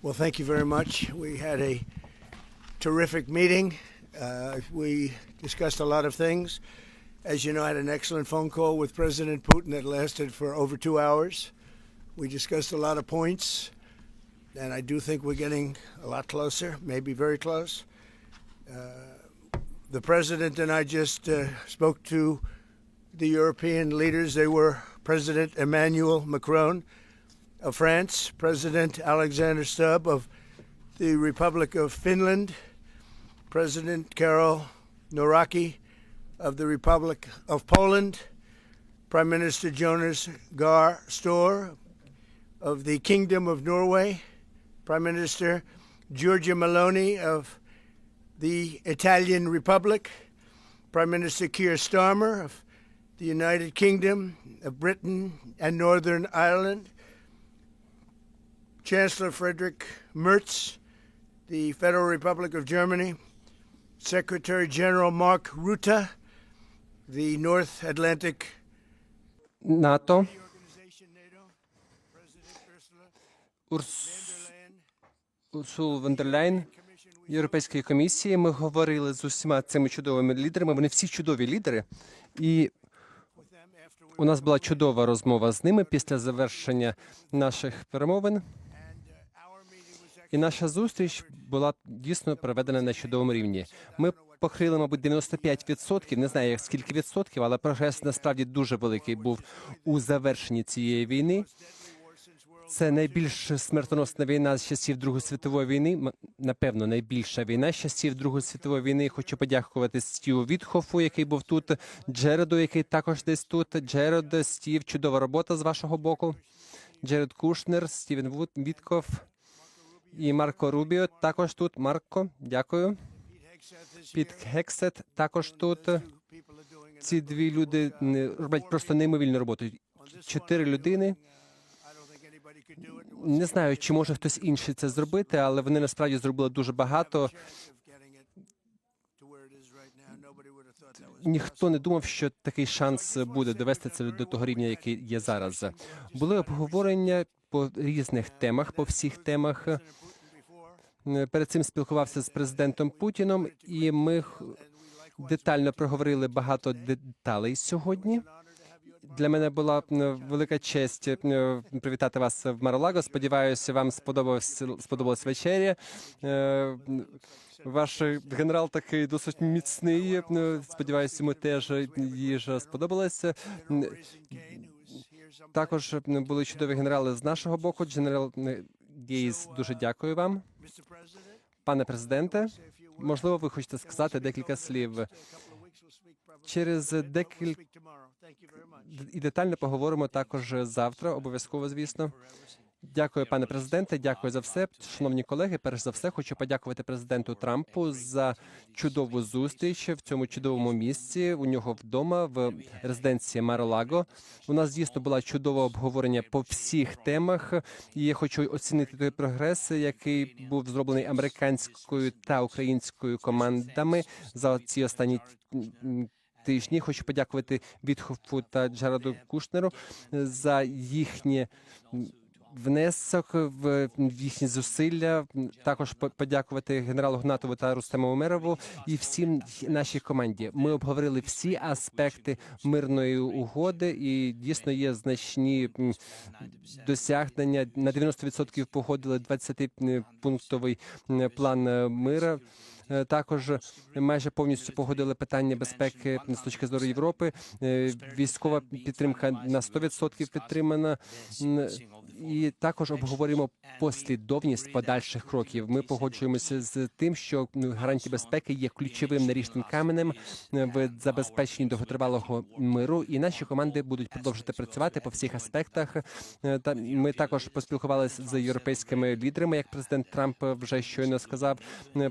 Well, thank you very much. We had a terrific meeting. Uh, we discussed a lot of things. As you know, I had an excellent phone call with President Putin that lasted for over two hours. We discussed a lot of points, and I do think we're getting a lot closer, maybe very close. Uh, the President and I just uh, spoke to the European leaders. They were President Emmanuel Macron of France, President Alexander Stubb of the Republic of Finland, President Karol Noraki of the Republic of Poland, Prime Minister Jonas Gahr Store of the Kingdom of Norway, Prime Minister Giorgia Meloni of the Italian Republic, Prime Minister Keir Starmer of the United Kingdom of Britain and Northern Ireland, Chancellor Friedrich Merz, the Federal Republic of Germany, Secretary General Mark Rutte, the North Atlantic NATO, Урс... Урсул Leyen, Європейської комісії. Ми говорили з усіма цими чудовими лідерами. Вони всі чудові лідери. І у нас була чудова розмова з ними після завершення наших перемовин. І наша зустріч була дійсно проведена на чудовому рівні. Ми покрили, мабуть, 95%, не знаю, як скільки відсотків, але прогрес насправді дуже великий був у завершенні цієї війни. Це найбільш смертоносна війна з часів Другої світової війни. Напевно, найбільша війна з часів Другої світової війни. Хочу подякувати Стіву Вітхофу, який був тут, Джереду, який також десь тут. Джеред, Стів, чудова робота з вашого боку. Джеред Кушнер, Стівен Вітков і Марко Рубіо також тут. Марко, дякую. Піт Хексет також тут. Ці дві люди роблять просто неймовільну роботу. Чотири людини. Не знаю, чи може хтось інший це зробити, але вони насправді зробили дуже багато. Ніхто не думав, що такий шанс буде довести це до того рівня, який є зараз. Були обговорення по різних темах, по всіх темах. Е, Перед цим спілкувався з президентом Путіном, і ми детально проговорили багато деталей сьогодні. Для мене була велика честь е, привітати вас в Маралаго. Сподіваюся, вам сподобався сподобалась вечеря. Е, Ваш генерал такий досить міцний. Сподіваюся, йому теж їжа сподобалася. Також м, були чудові генерали з нашого боку. Генерал е, Гейс, дуже дякую вам, пане президенте. Можливо, ви хочете сказати декілька слів. Через декілька і детально поговоримо також завтра. Обов'язково, звісно. Дякую, пане президенте. Дякую за все. Шановні колеги, перш за все, хочу подякувати президенту Трампу за чудову зустріч в цьому чудовому місці. У нього вдома в резиденції Маролаго. У нас дійсно була чудове обговорення по всіх темах. І я хочу оцінити той прогрес, який був зроблений американською та українською командами за ці останні тижні. Хочу подякувати Вітхофу та Джараду Кушнеру за їхнє внесок в їхні зусилля. Також по- подякувати генералу Гнатову та Рустему Умерову і всім нашій команді. Ми обговорили всі аспекти мирної угоди, і дійсно є значні досягнення. На 90% погодили 20-пунктовий план е, мира. Е, Також майже повністю погодили питання безпеки з точки зору Європи. Е, Військова підтримка на 100% підтримана. І також обговорюємо послідовність подальших кроків. Ми погоджуємося з тим, що ну, гарантії безпеки є ключовим наріжним каменем е, в забезпеченні довготривалого миру. І наші команди будуть продовжувати працювати по всіх аспектах. Е, Та ми також поспілкувалися з європейськими лідерами, як президент Трамп вже щойно сказав.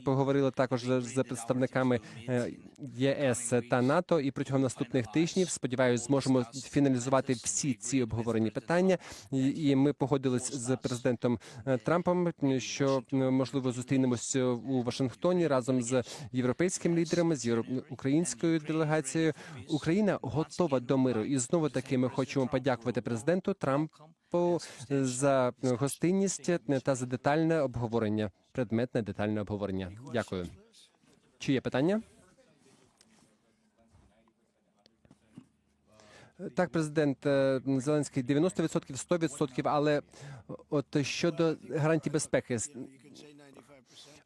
Поговорили також з представниками е, ЄС та НАТО. І протягом наступних тижнів сподіваюся, зможемо фіналізувати всі ці обговорені питання. І ми погодились з президентом е, Трампом, що можливо зустрінемося у Вашингтоні разом з європейськими лідерами, з українською делегацією. Україна готова до миру, і знову таки ми хочемо подякувати президенту Трампу за гостинність та за детальне обговорення, предметне детальне обговорення. Дякую. Чи є питання? Так, президент е, Зеленський 90%, 100%, але от щодо гарантій безпеки,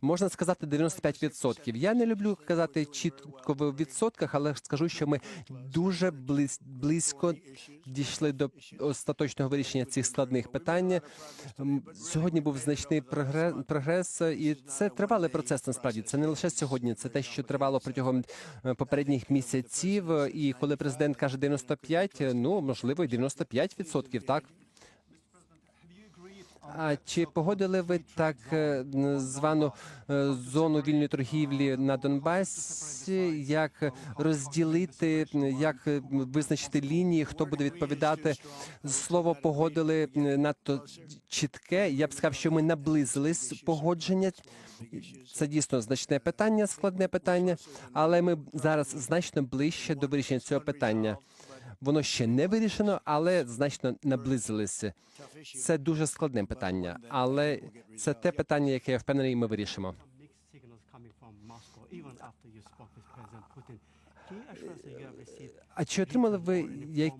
можна сказати 95%. Я не люблю казати чітко в відсотках, але скажу, що ми дуже близько дійшли до остаточного вирішення цих складних питань. Сьогодні був значний прогрес, і це тривалий процес. Насправді це не лише сьогодні, це те, що тривало протягом е, попередніх місяців. І коли президент каже 95, ну можливо, і 95%, так. А чи погодили ви так е, звану е, зону вільної торгівлі на Донбасі? Як розділити, як е, визначити лінії, хто буде відповідати? Слово погодили надто чітке. Я б сказав, що ми наблизились погодження. Це дійсно значне питання, складне питання, але ми зараз значно ближче до вирішення цього питання. Воно ще не вирішено, але значно наблизилися. Це дуже складне питання, але це те питання, яке я впевнений, ми вирішимо. А чи отримали ви як,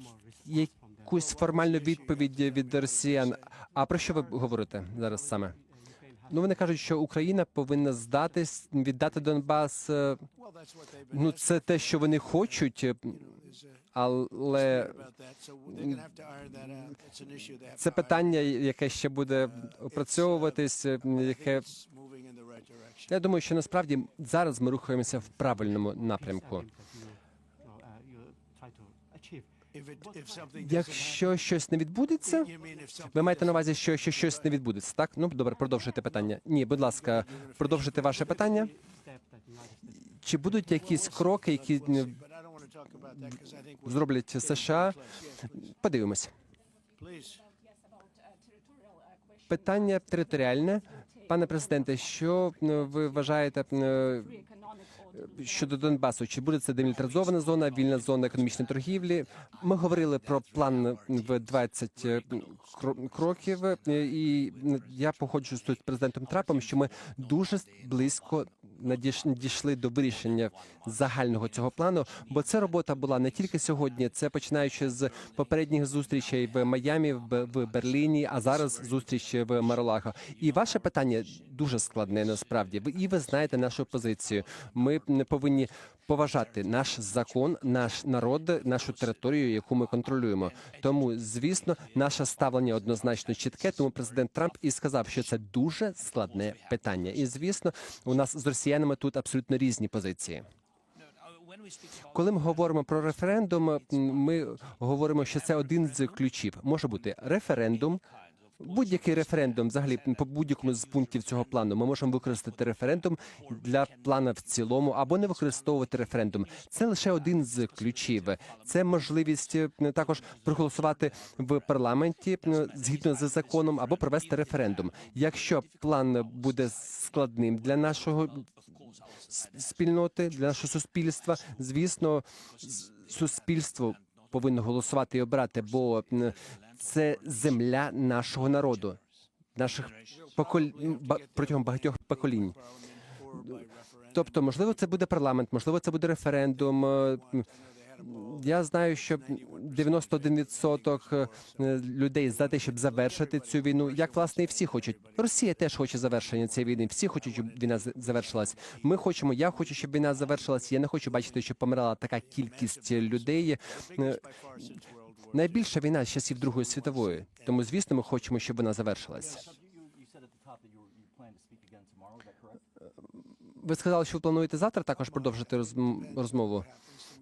якусь формальну відповідь від росіян? А про що ви говорите зараз саме? Ну вони кажуть, що Україна повинна здатись, віддати Донбас. е, Ну це те, що вони хочуть, е, але це питання, яке ще буде опрацьовуватись, е, яке я думаю, що насправді зараз ми рухаємося в правильному напрямку. Якщо щось не відбудеться, ви маєте на увазі, що, що щось не відбудеться, так? Ну добре, продовжуйте питання. Ні, будь ласка, продовжуйте ваше питання. Чи будуть якісь кроки, які е, зроблять США? Подивимось. Питання територіальне. Пане президенте, що е, ви вважаєте е, щодо Донбасу? Чи буде це демілітаризована зона, вільна зона економічної торгівлі? Ми говорили про план в 20 кро- кроків, е, і я погоджуюсь з президентом Трапом, що ми дуже близько дійшли до вирішення загального цього плану, бо це робота була не тільки сьогодні, це починаючи з попередніх зустрічей в Майамі, в Берліні, а зараз зустріч в Маролахо. І ваше питання дуже складне насправді. І ви знаєте нашу позицію. Ми не повинні поважати наш закон, наш народ, нашу територію, яку ми контролюємо. Тому, звісно, наше ставлення однозначно чітке. Тому президент Трамп і сказав, що це дуже складне питання. І звісно, у нас з росіянами тут абсолютно різні позиції. Коли ми говоримо про референдум, ми говоримо, що це один з ключів. Може бути референдум. Будь-який референдум, взагалі по будь-якому з пунктів цього плану, ми можемо використати референдум для плана в цілому або не використовувати референдум. Це лише один з ключів. Це можливість е, також проголосувати в парламенті згідно з законом або провести референдум. Якщо план буде складним для нашого спільноти, для нашого суспільства, звісно, суспільство повинно голосувати і обрати, бо це земля нашого народу, наших поколь... протягом багатьох поколінь. Тобто, можливо, це буде парламент, можливо, це буде референдум. е, Я знаю, що 91% е, людей за те, щоб завершити цю війну, як власне і всі хочуть. Росія теж хоче завершення цієї війни. Всі хочуть, щоб війна завершилась. Ми хочемо. Я хочу, щоб війна завершилась. Я не хочу бачити, щоб помирала така кількість людей. Найбільша війна з часів Другої світової. Тому, звісно, ми хочемо, щоб вона завершилась. Ви сказали, що ви плануєте завтра також продовжити розмову.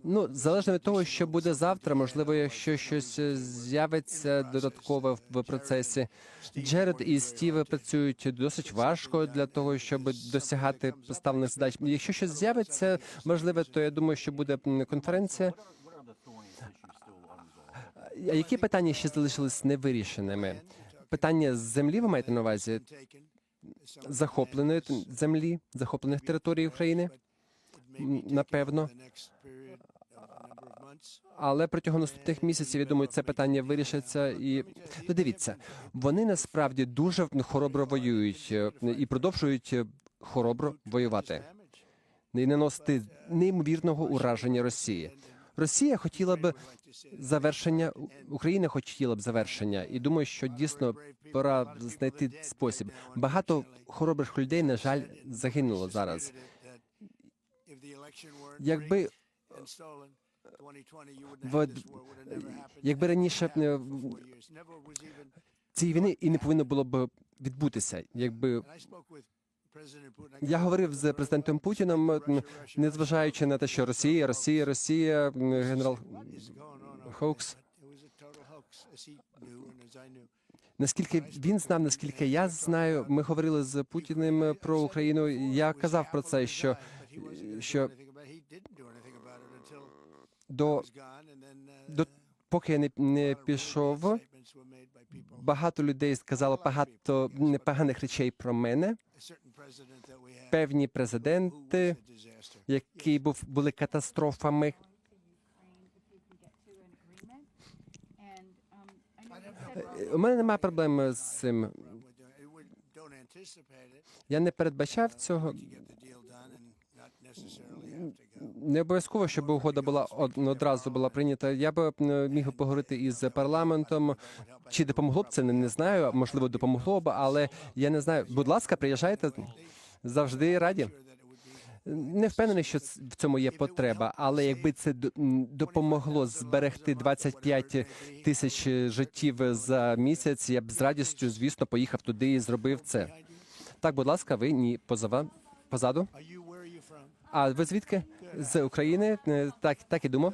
Ну, залежно від того, що буде завтра, можливо, якщо щось е, з'явиться додаткове в- процесі. Джеред і Стів працюють досить важко для того, щоб досягати поставлених задач. Якщо щось з'явиться можливе, то я думаю, що буде конференція. Які питання ще залишились невирішеними? питання землі ви маєте на увазі захопленої землі, захоплених територій України? напевно. Але протягом наступних місяців я думаю, це питання вирішиться. І ну, дивіться, вони насправді дуже хоробро воюють е, і продовжують е, хоробро воювати і наносити неймовірного ураження Росії. Росія хотіла б завершення Україна хотіла б завершення, і думаю, що дійсно пора знайти спосіб. Багато хоробрих людей, на жаль, загинуло зараз. Якби в- якби раніше е, цієї війни і не повинно було б відбутися, якби я говорив з президентом Путіном, незважаючи на те, що Росія, Росія, Росія, генерал Хоукс. Наскільки він знав, наскільки я знаю, ми говорили з Путіним про Україну. Я казав про це, що, що до, до поки я не, не пішов, багато людей сказало багато непоганих речей про мене. Певні президенти, які був були катастрофами. Е, У мене немає проблеми з цим. Я не передбачав цього. Не обов'язково, щоб угода була од- одразу була прийнята. Я би е, міг поговорити із парламентом. Чи допомогло б це? Не, не знаю. Можливо, допомогло б, але я не знаю. Будь ласка, приїжджайте завжди раді. Не впевнений, що в цьому є потреба, але якби це допомогло зберегти 25 тисяч життів за місяць, я б з радістю, звісно, поїхав туди і зробив це. Так, будь ласка, ви ні позава позаду. А ви звідки? З України? Е, Так, так і думав.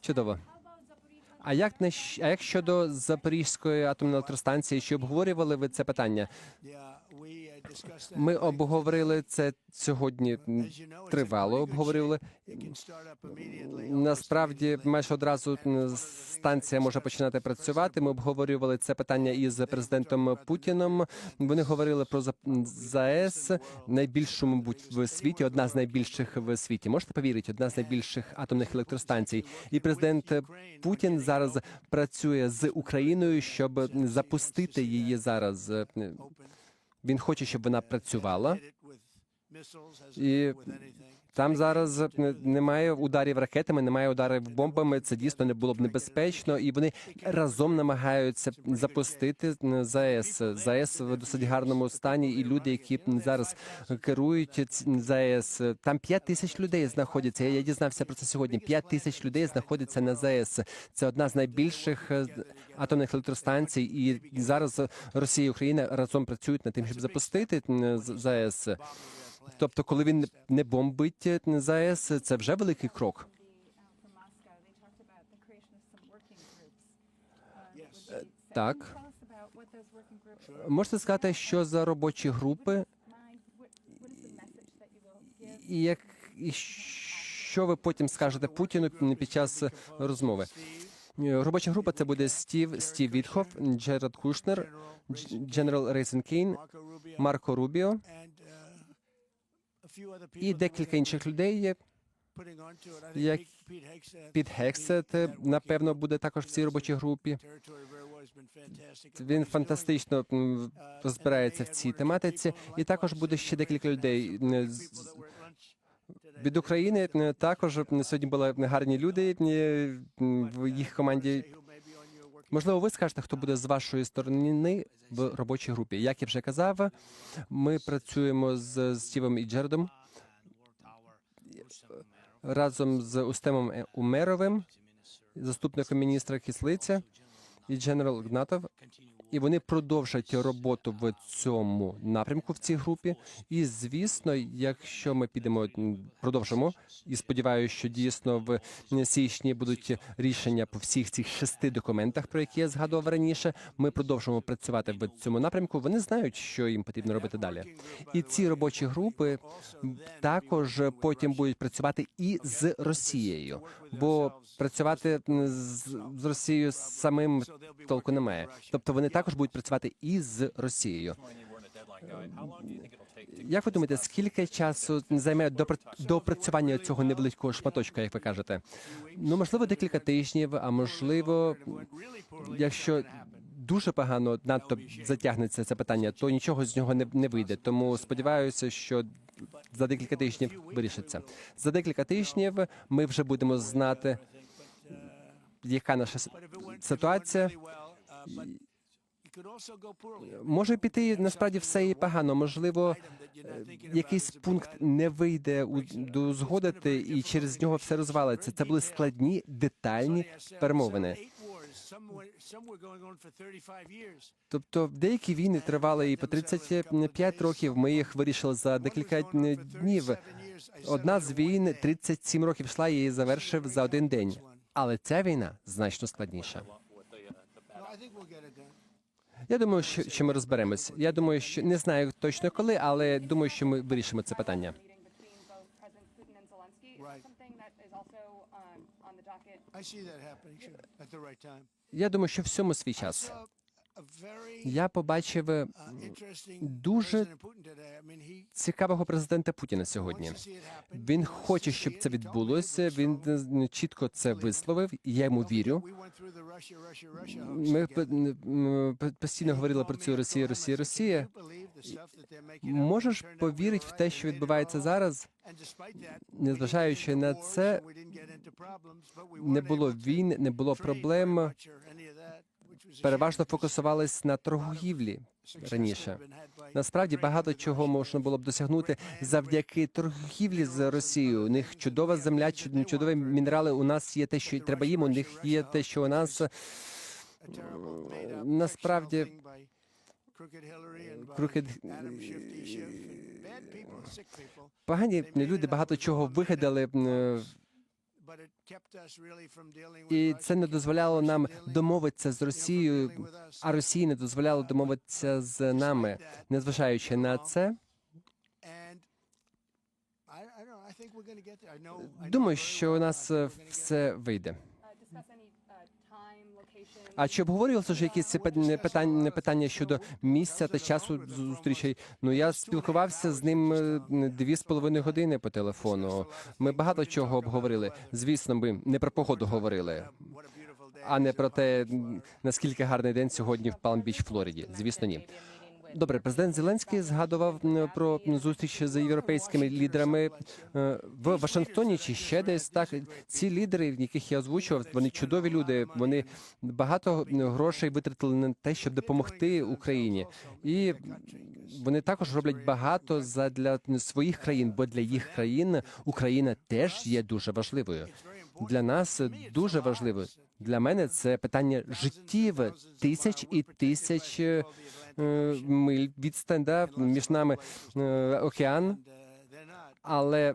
Чудово. А як не а як щодо Запорізької атомної електростанції? Чи обговорювали ви це питання? Ми обговорили це сьогодні. Тривало обговорювали. Насправді, майже одразу станція може починати працювати. Ми обговорювали це питання із президентом Путіном. Вони говорили про ЗАЕС, найбільшу, мабуть, в світі, одна з найбільших в світі. Можете повірити, одна з найбільших атомних електростанцій. І президент Путін зараз працює з Україною, щоб запустити її зараз. Він хоче, щоб вона працювала. І Там зараз е, немає ударів ракетами, немає ударів бомбами. Це дійсно не було б небезпечно, і вони разом намагаються запустити ЗАЕС. ЗАЕС в досить гарному стані. І люди, які зараз керують ЗАЕС, там 5 тисяч людей знаходяться. Я дізнався про це сьогодні. 5 тисяч людей знаходяться на ЗАЕС. Це одна з найбільших е, атомних електростанцій. І зараз Росія і Україна разом працюють над тим, щоб запустити ЗАЕС. Тобто, коли він не бомбить е, ЗАЕС, це вже великий крок. set. так. Можете сказати, що за робочі групи, і як і що ви потім скажете Путіну під час розмови? Е, Робоча група це буде Стів Стів Вітхоф, Джеред Кушнер, Дж- Дженерал Рейзен Кейн, Марко Рубіо і декілька інших людей. є. як Під Гексет, напевно, буде також в цій робочій групі. Він фантастично розбирається в цій тематиці, і також буде ще декілька людей від України. Також сьогодні були гарні люди в їх команді. Можливо, ви скажете, хто буде з вашої сторони в робочій групі. Як я вже казав, ми працюємо з Стівом і Джердом разом з Устемом Умеровим, заступником міністра Кислиця і Дженерал Гнатов. І вони продовжать роботу в цьому напрямку в цій групі. І звісно, якщо ми підемо продовжимо, і сподіваюся, що дійсно в січні будуть рішення по всіх цих шести документах, про які я згадував раніше. Ми продовжимо працювати в цьому напрямку. Вони знають, що їм потрібно робити далі. І ці робочі групи також потім будуть працювати і з Росією, бо працювати з Росією самим толку немає. Тобто вони також будуть працювати і з Росією. Як ви думаєте, скільки часу займе допра- доопрацювання цього невеликого шматочка, як ви кажете? Ну можливо, декілька тижнів, а можливо, якщо дуже погано надто затягнеться це питання, то нічого з нього не, не вийде. Тому сподіваюся, що за декілька тижнів вирішиться. За декілька тижнів ми вже будемо знати, яка наша ситуація. Може піти насправді все і погано. Можливо, е, якийсь пункт не вийде до узгодити, і через нього все розвалиться. Це були складні, детальні перемовини. Тобто деякі війни тривали і по 35 років. Ми їх вирішили за декілька днів. Одна з війн 37 років йшла і її завершив за один день. Але ця війна значно складніша. Я думаю, що, що ми розберемось. Я думаю, що не знаю точно коли, але думаю, що ми вирішимо це питання. um. Я думаю, що всьому свій час. Я побачив е, дуже цікавого президента Путіна сьогодні. Він хоче, щоб це відбулося. Він е, чітко це висловив. і Я йому вірю. Ми постійно говорили про цю Росію, Росія, Росія. Можеш повірити в те, що відбувається зараз? Незважаючи на це, не було війн, не було проблем. Переважно фокусувались на торгівлі раніше. Насправді багато чого можна було б досягнути завдяки торгівлі з Росією. У них чудова земля, чудові мінерали. У нас є те, що треба їм. У них є те, що у нас. насправді, Крукед погані люди багато чого вигадали. І це не дозволяло нам домовитися з Росією, а Росії не дозволяло домовитися з нами. Незважаючи на це, думаю, що у нас е, все вийде. А чи обговорювалося ж якісь пи- питання, питання щодо місця та часу зустрічей? Ну я спілкувався з ним е, дві з половиною години по телефону. Ми багато чого обговорили. Звісно, ми не про погоду говорили, а не про те, наскільки гарний день сьогодні в Палм-Біч, Флориді. Звісно, ні. Добре, президент Зеленський згадував про зустріч з європейськими лідерами е, в Вашингтоні чи ще десь. Так ці лідери, яких я озвучував, вони чудові люди. Вони багато грошей витратили на те, щоб допомогти Україні, і вони також роблять багато задля своїх країн, бо для їх країн Україна теж є дуже важливою. Для нас дуже важливо. Для мене це питання життів тисяч і тисяч е, миль відстань, да, між нами е, океан, але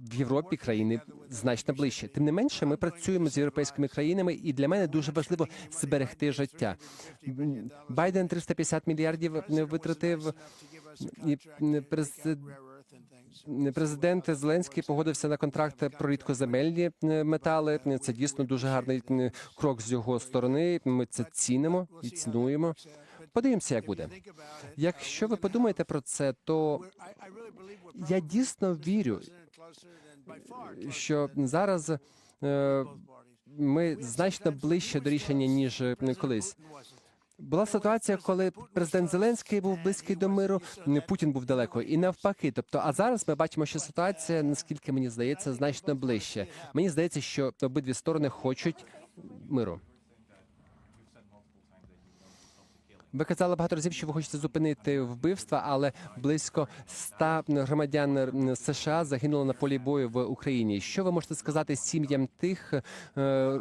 в Європі країни значно ближче. Тим не менше, ми працюємо з європейськими країнами, і для мене дуже важливо зберегти життя. Байден 350 мільярдів не витратив. І м, през- Президент Зеленський погодився на контракт про рідкоземельні е, метали. Це дійсно дуже гарний е, крок з його сторони. Ми це цінимо і цінуємо. Подивимося, як буде. Якщо ви подумаєте про це, то я дійсно вірю, що зараз е, ми значно ближче до рішення ніж колись. Була ситуація, коли президент Зеленський був близький до миру, Путін був далеко, і навпаки. Тобто, а зараз ми бачимо, що ситуація, наскільки мені здається, значно ближче. Мені здається, що обидві сторони хочуть миру. Ви казали багато разів, що ви хочете зупинити вбивства, але близько ста громадян США загинуло на полі бою в Україні. Що ви можете сказати сім'ям тих е,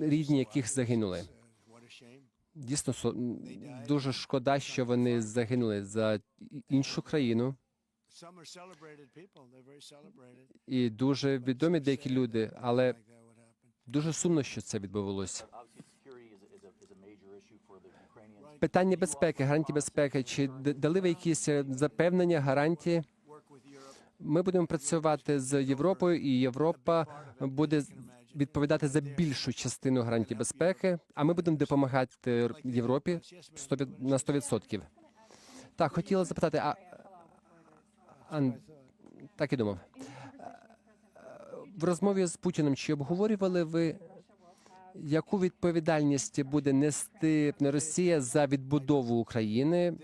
рідні, яких загинули? Дійсно, дуже шкода, що вони загинули за іншу країну. І дуже відомі деякі люди, але дуже сумно, що це відбувалося. Питання безпеки, гарантії безпеки. Чи дали ви якісь е, запевнення, гарантії? Ми будемо працювати з Європою, і Європа буде відповідати за більшу частину гарантій безпеки, а ми будемо допомагати Європі 100 на 100%. Так, хотіла запитати, а Ан... так і думав. В розмові з Путіним чи обговорювали ви, яку відповідальність буде нести Росія за відбудову України?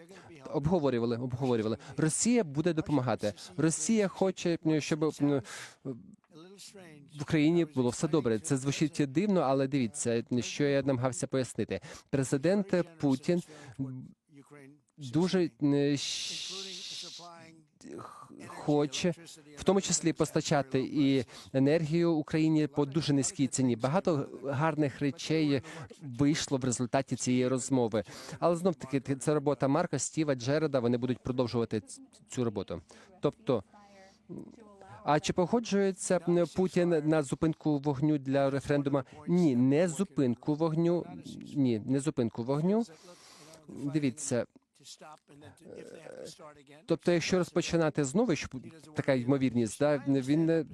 Обговорювали, обговорювали. Росія буде допомагати. Росія хоче, щоб в Україні було все добре. Це звучить дивно, але дивіться, що я намагався пояснити. Президент Путін дуже е, хоче, в тому числі постачати і енергію Україні по дуже низькій ціні. Багато гарних речей вийшло в результаті цієї розмови. Але знов таки це робота Марка, Стіва, Джереда. Вони будуть продовжувати цю роботу. Тобто, а чи погоджується Путін на зупинку вогню для референдуму? Ні, не зупинку вогню. Ні, не зупинку вогню. Дивіться, again. Тобто, якщо розпочинати знову, що така ймовірність, да, він не,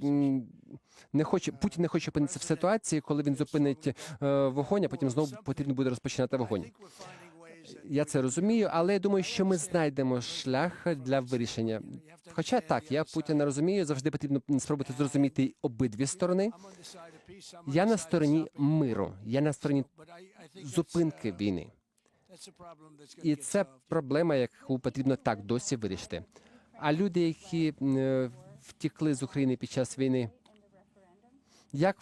не хоче Путін не хоче опинитися в ситуації, коли він зупинить е, вогонь, а потім знову потрібно буде розпочинати вогонь. Я це розумію, але я думаю, що ми знайдемо шлях для вирішення. Хоча так, я Путіна розумію, завжди потрібно спробувати зрозуміти обидві сторони. Я на стороні миру, я на стороні зупинки війни. І це проблема, яку потрібно так досі вирішити. А люди, які е, втікли з України під час війни, як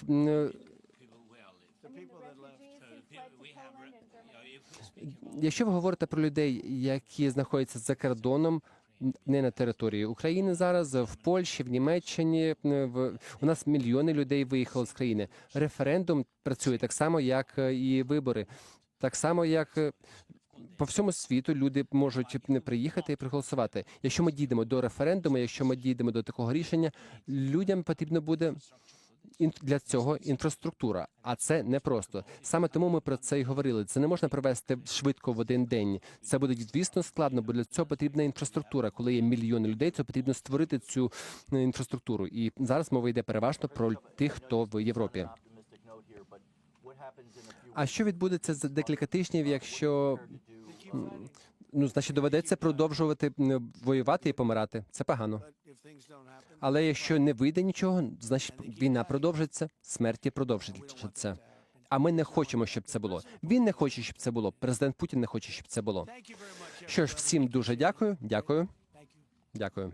якщо ви говорите про людей, які знаходяться за кордоном, не на території України зараз, в Польщі, в Німеччині, в у нас мільйони людей виїхали з країни. Референдум працює так само, як е, і вибори, так само як. е, По всьому світу люди можуть не приїхати і проголосувати. Якщо ми дійдемо до референдуму, якщо ми дійдемо до такого рішення, людям потрібно буде для цього інфраструктура, а це непросто. Саме тому ми про це і говорили. Це не можна провести швидко в один день. Це буде звісно складно, бо для цього потрібна інфраструктура. Коли є мільйони людей, то потрібно створити цю е, інфраструктуру. І зараз мова йде переважно про тих, хто в Європі. А що відбудеться за декілька тижнів, якщо ну значить доведеться продовжувати воювати і помирати? Це погано. Але якщо не вийде нічого, значить війна продовжиться, смерті продовжиться. А ми не хочемо, щоб це було. Він не хоче, щоб це було. Президент Путін не хоче, щоб це було. Що ж, всім дуже дякую. Дякую. Дякую.